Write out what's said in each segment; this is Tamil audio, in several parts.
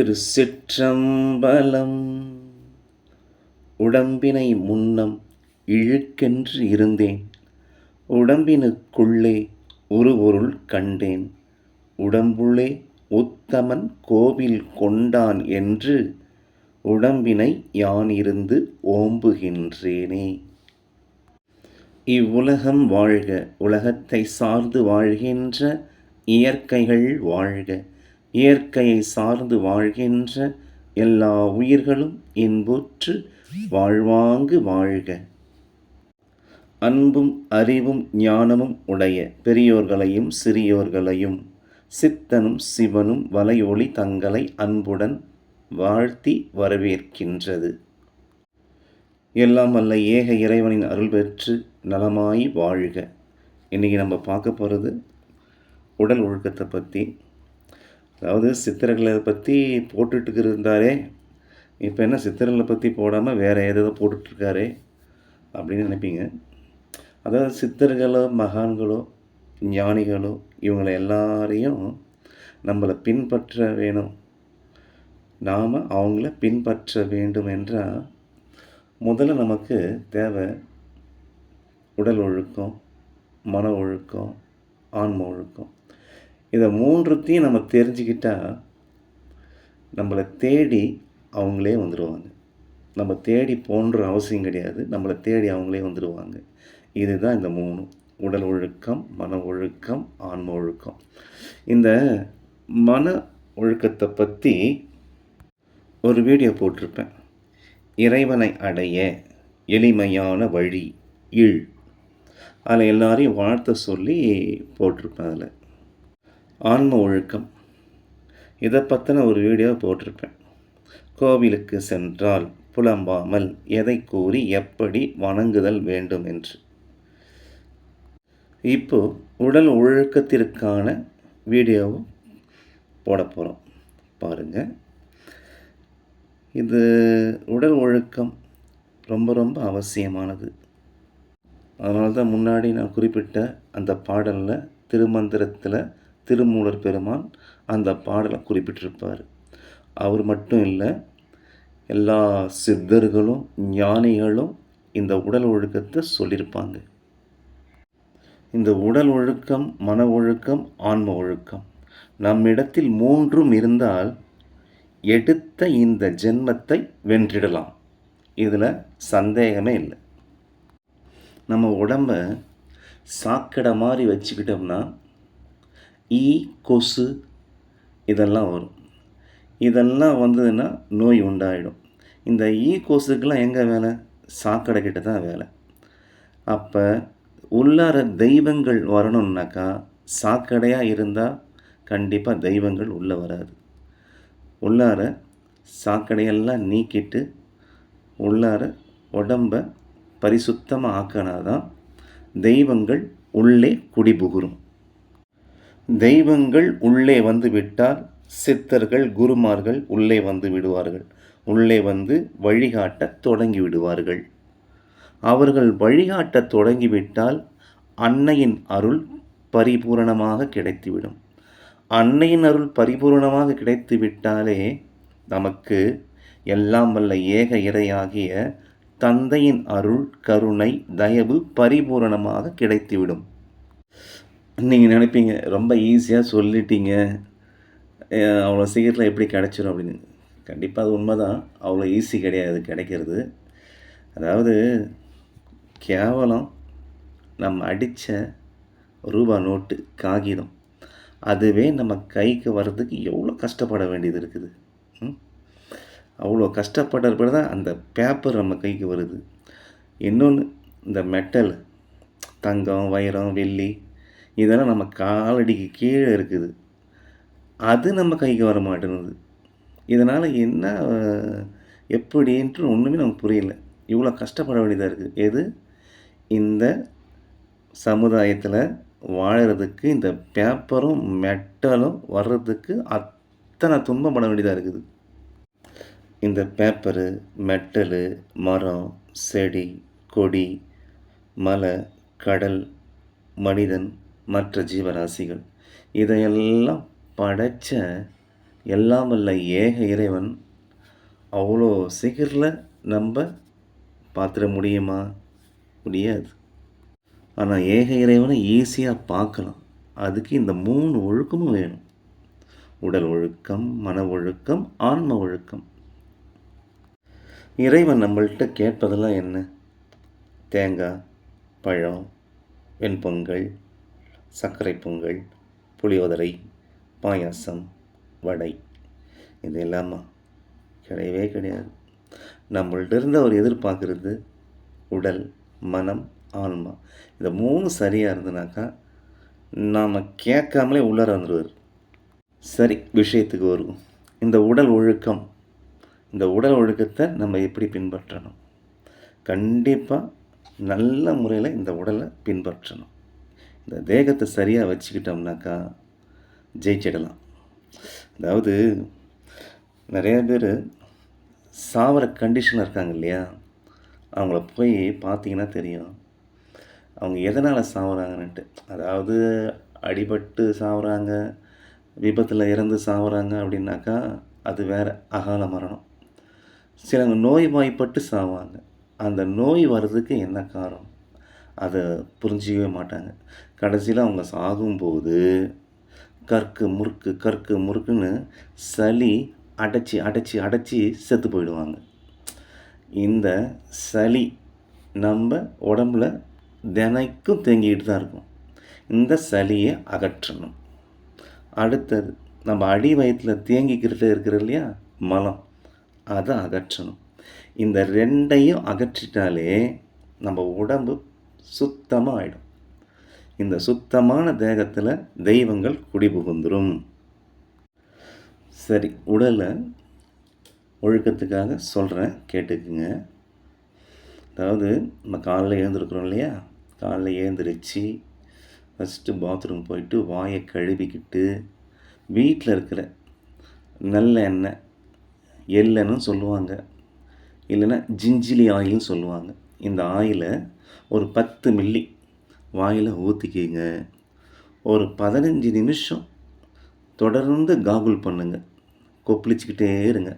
திருச்சிற்றம்பலம். உடம்பினை முன்னம் இழுக்கென்று இருந்தேன். உடம்பினுக்குள்ளே ஒரு பொருள் கண்டேன். உடம்புள்ளே உத்தமன் கோவில் கொண்டான் என்று உடம்பினை யானிருந்து ஓம்புகின்றேனே. இவ்வுலகம் வாழ்க உலகத்தை சார்ந்து வாழ்கின்ற இயற்கைகள் வாழ்க. இயற்கையை சார்ந்து வாழ்கின்ற எல்லா உயிர்களும் இன்புற்று வாழ்வாங்கு வாழ்க. அன்பும் அறிவும் ஞானமும் உடைய பெரியோர்களையும் சிறியோர்களையும் சித்தனும் சிவனும் வலையொளி தங்களை அன்புடன் வாழ்த்தி வரவேற்கின்றது. எல்லாம் அல்ல ஏக இறைவனின் அருள் பெற்று நலமாய் வாழ்க. இன்றைக்கி நம்ம பார்க்க போகிறது உடல் ஒழுக்கத்தை பற்றி அதாவது சித்திரங்களை பற்றி போட்டுட்டு இருந்தாரே இப்போ என்ன சித்திரங்களை பற்றி போடாமல் வேறு ஏதோ போட்டுட்ருக்காரே அப்படின்னு நினைப்பீங்க. அதாவது சித்தர்களோ மகான்களோ ஞானிகளோ இவங்களை எல்லாரையும் நம்மளை பின்பற்ற வேணும். நாம் அவங்கள பின்பற்ற வேண்டும் என்றால் முதல்ல நமக்கு தேவை உடல் ஒழுக்கம் மன ஒழுக்கம் ஆன்ம ஒழுக்கம். இதை மூன்றுத்தையும் நம்ம தெரிஞ்சுக்கிட்டால் நம்மளை தேடி அவங்களே வந்துடுவாங்க நம்ம தேடி போன்ற அவசியம் கிடையாது. நம்மளை தேடி அவங்களே வந்துடுவாங்க இதுதான் இந்த மூணு உடல் ஒழுக்கம் மன ஒழுக்கம் ஆன்ம ஒழுக்கம். இந்த மன ஒழுக்கத்தை பற்றி ஒரு வீடியோ போட்டிருப்பேன். இறைவனை அடைய எளிமையான வழி இழ் அதில் எல்லாரையும் வாழ்த்த சொல்லி போட்டிருப்பேன் அதில். ஆன்ம ஒழுக்கம். இதை பற்றின ஒரு வீடியோ போட்டிருப்பேன். கோவிலுக்கு சென்றால் புலம்பாமல் எதை கூறி எப்படி வணங்குதல் வேண்டும் என்று. இப்போ உடல் ஒழுக்கத்திற்கான வீடியோவும் போட போகிறோம் பாருங்கள் இது உடல் ஒழுக்கம் ரொம்ப ரொம்ப அவசியமானது. அதனால தான் முன்னாடி நான் குறிப்பிட்ட அந்த பாடலில் திருமந்திரத்தில் திருமூலர் பெருமான் அந்த பாடலை குறிப்பிட்டிருப்பார். அவர் மட்டும் இல்லை எல்லா சித்தர்களும் ஞானிகளும் இந்த உடல் ஒழுக்கத்தை சொல்லியிருப்பாங்க. இந்த உடல் ஒழுக்கம் மன ஒழுக்கம் ஆன்ம ஒழுக்கம் நம்மிடத்தில் மூன்றும் இருந்தால் எடுத்த இந்த ஜென்மத்தை வென்றிடலாம். இதில் சந்தேகமே இல்லை. நம்ம உடம்ப சாக்கடை மாதிரி வச்சுக்கிட்டோம்னா ஈ கொசு இதெல்லாம் வரும். இதெல்லாம் வந்ததுன்னா நோய் உண்டாயிடும். இந்த ஈ கொசுக்கெலாம் எங்கே வேலை? சாக்கடை கிட்ட தான் வேலை. அப்போ உள்ளார தெய்வங்கள் வரணும்னாக்கா சாக்கடையாக இருந்தால் கண்டிப்பாக தெய்வங்கள் உள்ளே வராது. உள்ளார சாக்கடையெல்லாம் நீக்கிட்டு உள்ளார உடம்ப பரிசுத்தமாக ஆக்கினாதான் தெய்வங்கள் உள்ளே குடிபுகுரும் தெய்வங்கள் உள்ளே வந்து விட்டால் சித்தர்கள் குருமார்கள் உள்ளே வந்து விடுவார்கள். உள்ளே வந்து வழிகாட்ட தொடங்கி விடுவார்கள். அவர்கள் வழிகாட்ட தொடங்கிவிட்டால் அன்னையின் அருள் பரிபூரணமாக கிடைத்துவிடும். அன்னையின் அருள் பரிபூரணமாக கிடைத்து விட்டாலே நமக்கு எல்லாம் வல்ல ஏக இறையாகிய தந்தையின் அருள் கருணை தயவு பரிபூரணமாக கிடைத்துவிடும். நீங்கள் நினைப்பீங்க ரொம்ப ஈஸியாக சொல்லிட்டீங்க. அவ்வளோ சீக்கிரத்தில் எப்படி கிடச்சிரும் அப்படின்னு. கண்டிப்பாக அது உண்மை தான் அவ்வளோ ஈஸி கிடையாது கிடைக்கிறது. அதாவது கேவலம் நம்ம அடித்த ரூபா நோட்டு காகிதம். அதுவே நம்ம கைக்கு வர்றதுக்கு எவ்வளோ கஷ்டப்பட வேண்டியது இருக்குது. அவ்வளோ கஷ்டப்படுறப்ப தான் அந்த பேப்பர் நம்ம கைக்கு வருது. இன்னொன்று இந்த மெட்டல் தங்கம் வைரம் வெள்ளி இதெல்லாம் நம்ம காலடிக்கு கீழே இருக்குது. அது நம்ம கைக்கு வர மாட்டேங்குது. இதனால் என்ன எப்படின்ட்டு ஒன்றுமே நமக்கு புரியல. இவ்வளோ கஷ்டப்பட வேண்டியதாக இருக்குது எது? இந்த சமுதாயத்தில் வாழறதுக்கு இந்த பேப்பரும் மெட்டலும் வர்றதுக்கு அத்தனை துன்பப்பட வேண்டியதாக இருக்குது. இந்த பேப்பரு மெட்டலு மரம் செடி கொடி மலை கடல் மனிதன் மற்ற ஜீவராசிகள். இதையெல்லாம் படைத்த எல்லாம் வல்ல ஏக இறைவன். அவ்வளோ சீக்கிரத்தில் நம்ம பார்த்துட முடியுமா? முடியாது. ஆனால் ஏக இறைவனை ஈஸியாக பார்க்கலாம். அதுக்கு இந்த மூணு ஒழுக்கமும் வேணும். உடல் ஒழுக்கம் மன ஒழுக்கம் ஆன்ம ஒழுக்கம். இறைவன் நம்மள்கிட்ட கேட்பதெல்லாம் என்ன? தேங்காய் பழம் வெண்பொங்கல் சர்க்கரை பொங்கல் புளியோதரை பாயாசம் வடை. இது எல்லாமா கிடையவே கிடையாது. நம்மள்ட்ட இருந்து அவர் எதிர்பார்க்குறது உடல் மனம் ஆன்மா. இந்த மூணு சரியாக இருந்ததுனாக்கா நாம் கேட்காமலே உள்ளார வந்துடுவார் சரி விஷயத்துக்கு வருவோம். இந்த உடல் ஒழுக்கம் இந்த உடல் ஒழுக்கத்தை நம்ம எப்படி பின்பற்றணும்? கண்டிப்பாக நல்ல முறையில் இந்த உடலை பின்பற்றணும். இந்த தேகத்தை சரியாக வச்சுக்கிட்டோம்னாக்கா ஜெயிச்சிடலாம். அதாவது நிறையா பேர் சாவர கண்டிஷனில் இருக்காங்க இல்லையா? அவங்கள போய் பார்த்தீங்கன்னா தெரியும். அவங்க எதனால் சாவுறாங்கன்ட்டு அதாவது அடிபட்டு சாவுறாங்க விபத்தில் இறந்து சாவுறாங்க அப்படின்னாக்கா அது வேறு அகால மரணம். சிலவங்க நோய்வாய்ப்பட்டு சாவாங்க. அந்த நோய் வர்றதுக்கு என்ன காரணம்? அதை புரிஞ்சிக்கவே மாட்டாங்க. கடைசியில் அவங்க சாகும்போது கற்கு முறுக்கு கற்கு முறுக்குன்னு சளி அடைச்சி அடைச்சி அடைச்சி செத்து போயிடுவாங்க. இந்த சளி நம்ம உடம்புல தினைக்கும் தேங்கிக்கிட்டு தான் இருக்கும். இந்த சளியை அகற்றணும். அடுத்தது நம்ம அடி வயிற்றில் தேங்கிக்கிட்டு இருக்கிற இல்லையா? மலம். அதை அகற்றணும். இந்த ரெண்டையும் அகற்றிட்டாலே நம்ம உடம்பு சுத்தமாக ஆகிடும் இந்த சுத்தமான தேகத்தில் தெய்வங்கள் குடிபுகுந்துடும் சரி உடலை ஒழுக்கத்துக்காக சொல்கிறேன் கேட்டுக்குங்க. அதாவது நம்ம காலைல எழுந்திருக்கிறோம் இல்லையா? காலைல எழுந்திரிச்சு ஃபஸ்ட்டு பாத்ரூம் போயிட்டு வாயை கழுவிக்கிட்டு வீட்டில் இருக்கிற நல்ல எண்ணெய் எள்ளென்னு சொல்லுவாங்க. இல்லைன்னா ஜிஞ்சிலி ஆயில்னு சொல்லுவாங்க. இந்த ஆயிலை ஒரு பத்து மில்லி வாயில் ஊற்றிக்கிங்க ஒரு பதினஞ்சு நிமிஷம் தொடர்ந்து காகுல் பண்ணுங்கள் கொப்பளிச்சிக்கிட்டே இருங்க.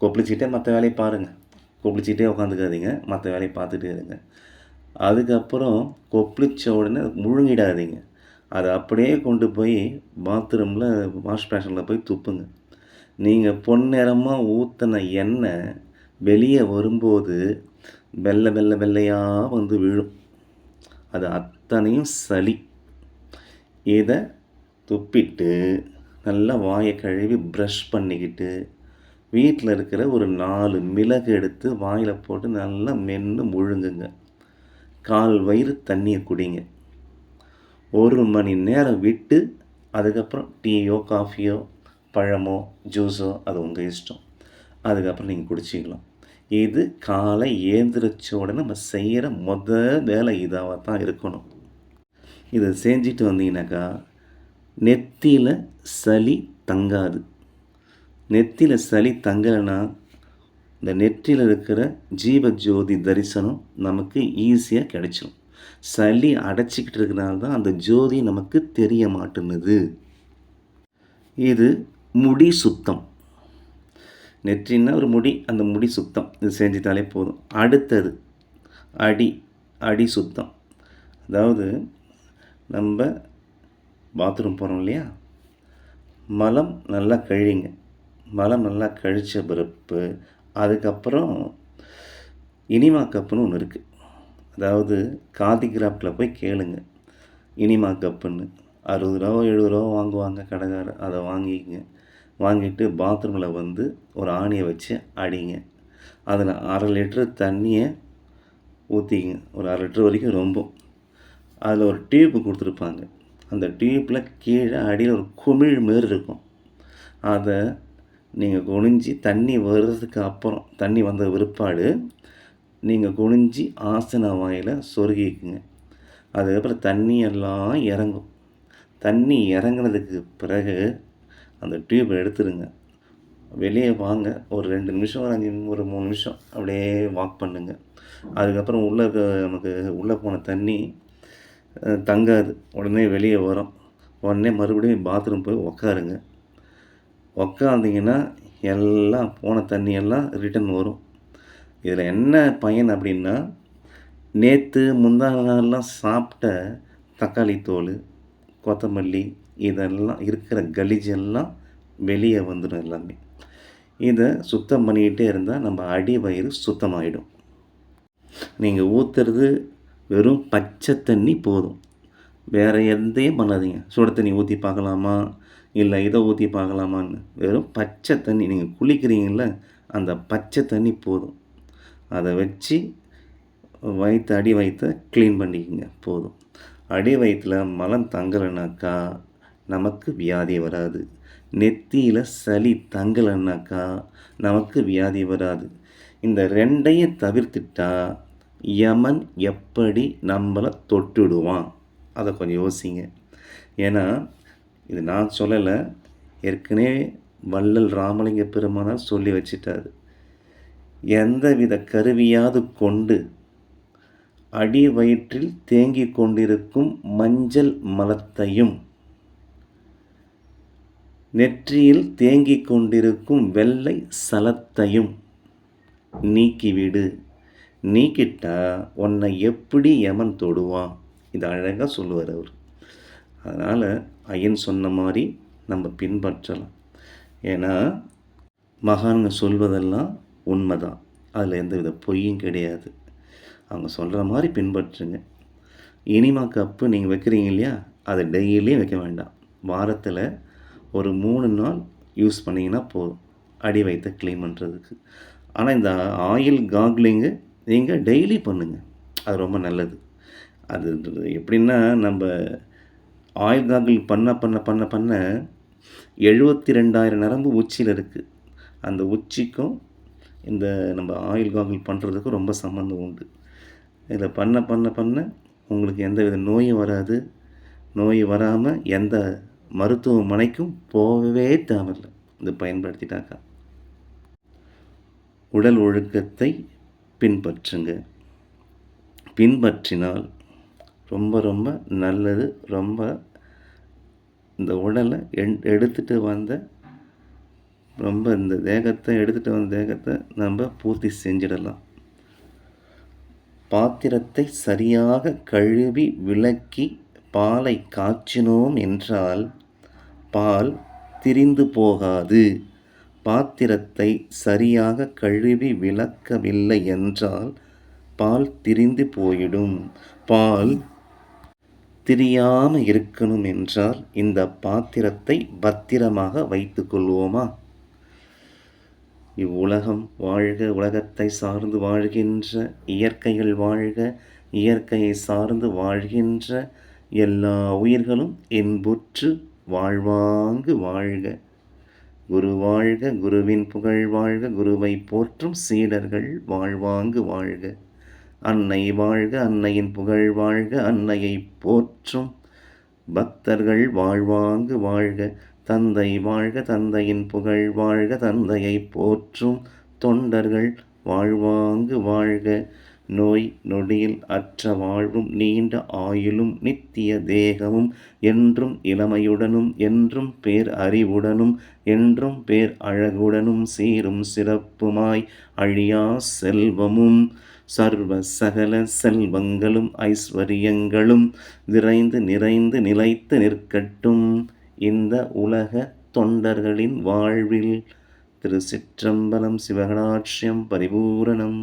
கொப்பளிச்சிக்கிட்டே மற்ற வேலையை பாருங்கள் கொப்பளிச்சிக்கிட்டே உட்காந்துக்காதீங்க மற்ற வேலையை பார்த்துட்டே இருங்க. அதுக்கப்புறம் கொப்பளிச்ச உடனே முழுங்கிடாதீங்க. அதை அப்படியே கொண்டு போய் பாத்ரூமில் வாஷ் பேஷனில் போய் துப்புங்க. நீங்கள் பொன்னிறமாக ஊற்றின எண்ணெய் வெளியே வரும்போது வெள்ளை வெள்ளை வெள்ளையாக வந்து விழும். அது அத்தனையும் சளி. இதை துப்பிட்டு நல்லா வாயை கழுவி ப்ரஷ் பண்ணிக்கிட்டு வீட்டில் இருக்கிற ஒரு நாலு மிளகு எடுத்து வாயில் போட்டு நல்லா மென்று முழுங்குங்க. கால் வயிறு தண்ணியை குடிங்க. ஒரு மணி நேரம் விட்டு அதுக்கப்புறம் டீயோ காஃபியோ பழமோ ஜூஸோ அது உங்கள் இஷ்டம். அதுக்கப்புறம் நீங்கள் குடிச்சிக்கலாம். இது காலை ஏந்திரிச்ச உடனே நம்ம செய்கிற மொத வேலை இதாக தான் இருக்கணும். இதை செஞ்சுட்டு வந்தீங்கன்னாக்கா நெத்தியில் சளி தங்காது. நெத்தியில் சளி தங்கலைன்னா இந்த நெற்றியில் இருக்கிற ஜீவ ஜோதி தரிசனம் நமக்கு ஈஸியாக கிடைச்சிடும் சளி அடைச்சிக்கிட்டு இருக்கிறனால தான் அந்த ஜோதி நமக்கு தெரிய மாட்டேங்குது இது முடி சுத்தம். நெற்றின்னா ஒரு முடி அந்த முடி சுத்தம். இது செஞ்சிட்டாலே போதும். அடுத்தது அடி அடி சுத்தம். அதாவது நம்ம பாத்ரூம் போகிறோம் இல்லையா? மலம் நல்லா கழிங்க மலம் நல்லா கழித்த பிறப்பு அதுக்கப்புறம் இனிமா கப்புன்னு ஒன்று இருக்குது அதாவது காதி கிராஃப்டில் போய் கேளுங்க. இனிமா கப்புன்னு. அறுபது ரூபா எழுபது ரூபா வாங்குவாங்க கடைக்காரர். அதை வாங்கிக்கங்க. வாங்கிட்டு பாத்ரூமில் வந்து ஒரு ஆணியை வச்சு அடிங்க. அதில் அரை லிட்ரு தண்ணியை ஊற்றிங்க ஒரு அரை லிட்ரு வரைக்கும் ரொம்ப அதில் ஒரு டியூப்பு கொடுத்துருப்பாங்க. அந்த டியூப்பில் கீழே அடியில் ஒரு குமிழ் மாரி இருக்கும். அதை நீங்கள் குனிஞ்சி தண்ணி வர்றதுக்கு அப்புறம் தண்ணி வந்த விற்பாடு நீங்கள் குனிஞ்சி ஆசன வாயில் சொருகிக்குங்க. அதுக்கப்புறம் தண்ணி எல்லாம் இறங்கும். தண்ணி இறங்கினதுக்கு பிறகு அந்த டியூப்பை எடுத்துருங்க. வெளியே வாங்க. ஒரு ரெண்டு நிமிஷம் ஒரு அஞ்சு ஒரு மூணு நிமிஷம் அப்படியே வாக் பண்ணுங்கள் அதுக்கப்புறம் உள்ளே இருக்க நமக்கு உள்ளே போன தண்ணி தங்காது. உடனே வெளியே வரும். உடனே மறுபடியும் பாத்ரூம் போய் உக்காருங்க. உக்காந்திங்கன்னா எல்லாம் போன தண்ணியெல்லாம் ரிட்டன் வரும். இதில் என்ன பயன் அப்படின்னா நேற்று முந்தா நாள்லாம் சாப்பிட்ட தக்காளி தோல் கொத்தமல்லி இதெல்லாம் இருக்கிற கலிஜெல்லாம் வெளியே வந்துடும் எல்லாமே. இதை சுத்தம் பண்ணிக்கிட்டே இருந்தால் நம்ம அடி வயிறு சுத்தமாகிடும் நீங்கள் ஊற்றுறது வெறும் பச்சை தண்ணி போதும். வேறு எந்தையும் பண்ணாதீங்க. சுட தண்ணி ஊற்றி பார்க்கலாமா? இல்லை இதை ஊற்றி பார்க்கலாமான்னு. வெறும் பச்சை தண்ணி. நீங்கள் குளிக்கிறீங்கள அந்த பச்சை தண்ணி போதும். அதை வச்சு வயிற்று அடி வயிற்றை க்ளீன் பண்ணிக்கோங்க. போதும். அடி வயிற்றில் மலம் தங்கலைனாக்கா நமக்கு வியாதி வராது. நெத்தியில் சளி தங்கலைன்னாக்கா நமக்கு வியாதி வராது. இந்த ரெண்டையும் தவிர்த்துட்டா யமன் எப்படி நம்மளை தொட்டுடுவான்? அதை கொஞ்சம் யோசிங்க. ஏன்னா இது நான் சொல்லலை. ஏற்கனவே வள்ளல் ராமலிங்க பெருமானார் சொல்லி வச்சிட்டாரு. எந்தவித கருவியாவது கொண்டு அடி வயிற்றில் தேங்கிக் கொண்டிருக்கும் மஞ்சள் மலத்தையும் நெற்றியில் தேங்கிக் கொண்டிருக்கும் வெள்ளை சலத்தையும் நீக்கிவிடு. நீக்கிட்டா உன்னை எப்படி யமன் தொடுவான்? இது அழகாக சொல்லுவார் அவர். அதனால் ஐயன் சொன்ன மாதிரி நம்ம பின்பற்றலாம். ஏன்னா மகான்க சொல்வதெல்லாம் உண்மைதான். அதில் எந்த வித பொய்யும் கிடையாது. அவங்க சொல்கிற மாதிரி பின்பற்றுங்க. இனிமா கப்பு நீங்கள் வைக்கிறீங்க இல்லையா? அதை டெய்லியும் வைக்க வேண்டாம். வாரத்தில் ஒரு மூணு நாள் யூஸ் பண்ணிங்கன்னா போதும். அடி வைத்த க்ளீன் பண்ணுறதுக்கு ஆனால் இந்த ஆயில் காக்லிங்கு நீங்கள் டெய்லி பண்ணுங்கள் அது ரொம்ப நல்லது. அது எப்படின்னா நம்ம ஆயில் காகிள் பண்ண பண்ண பண்ண பண்ண எழுபத்தி ரெண்டாயிரம் நரம்பு உச்சியில் இருக்குது அந்த உச்சிக்கும் இந்த நம்ம ஆயில் காகிள் பண்ணுறதுக்கும் ரொம்ப சம்மந்தம் உண்டு. இதில் பண்ண பண்ண பண்ண உங்களுக்கு எந்த வித நோயும் வராது. நோய் வராமல் எந்த மருத்துவமனைக்கும் போகவே தேவையில்லை. இது பயன்படுத்திட்டாக்கா. உடல் ஒழுக்கத்தை பின்பற்றுங்க. பின்பற்றினால் ரொம்ப ரொம்ப நல்லது. ரொம்ப இந்த உடலை எண் எடுத்துகிட்டு வந்த ரொம்ப இந்த தேகத்தை எடுத்துகிட்டு வந்த தேகத்தை நம்ம பூர்த்தி செஞ்சிடலாம். பாத்திரத்தை சரியாக கழுவி விளக்கி பாலை காய்ச்சினோம் என்றால் பால் திரிந்து போகாது. பாத்திரத்தை சரியாக கழுவி விளக்கவில்லை என்றால் பால் திரிந்து போயிடும். பால் திரியாமல் இருக்கணும் என்றால் இந்த பாத்திரத்தை பத்திரமாக வைத்து கொள்வோமா? இவ்வுலகம் வாழ்க உலகத்தை சார்ந்து வாழ்கின்ற இயற்கைகள் வாழ்க இயற்கையை சார்ந்து வாழ்கின்ற எல்லா உயிர்களும் என்புற்று வாழ்வாங்கு வாழ்க. குரு வாழ்க குருவின் புகழ் வாழ்க குருவை போற்றும் சீடர்கள் வாழ்வாங்கு வாழ்க. அன்னை வாழ்க அன்னையின் புகழ் வாழ்க அன்னையை போற்றும் பக்தர்கள் வாழ்வாங்கு வாழ்க. தந்தை வாழ்க தந்தையின் புகழ் வாழ்க தந்தையை போற்றும் தொண்டர்கள் வாழ்வாங்கு வாழ்க. நோய் நொடியில் அற்ற வாழ்வும் நீண்ட ஆயுளும் நித்திய தேகமும் என்றும் இளமையுடனும் என்றும் பேர் அறிவுடனும் என்றும் பேர் அழகுடனும் சீரும் சிறப்புமாய் அழியா செல்வமும். சர்வ சகல செல்வங்களும் ஐஸ்வர்யங்களும் விரைந்து நிறைந்து நிலைத்து நிற்கட்டும் இந்த உலக தொண்டர்களின் வாழ்வில். திரு சிற்றம்பலம் சிவகடாட்சியம் பரிபூரணம்.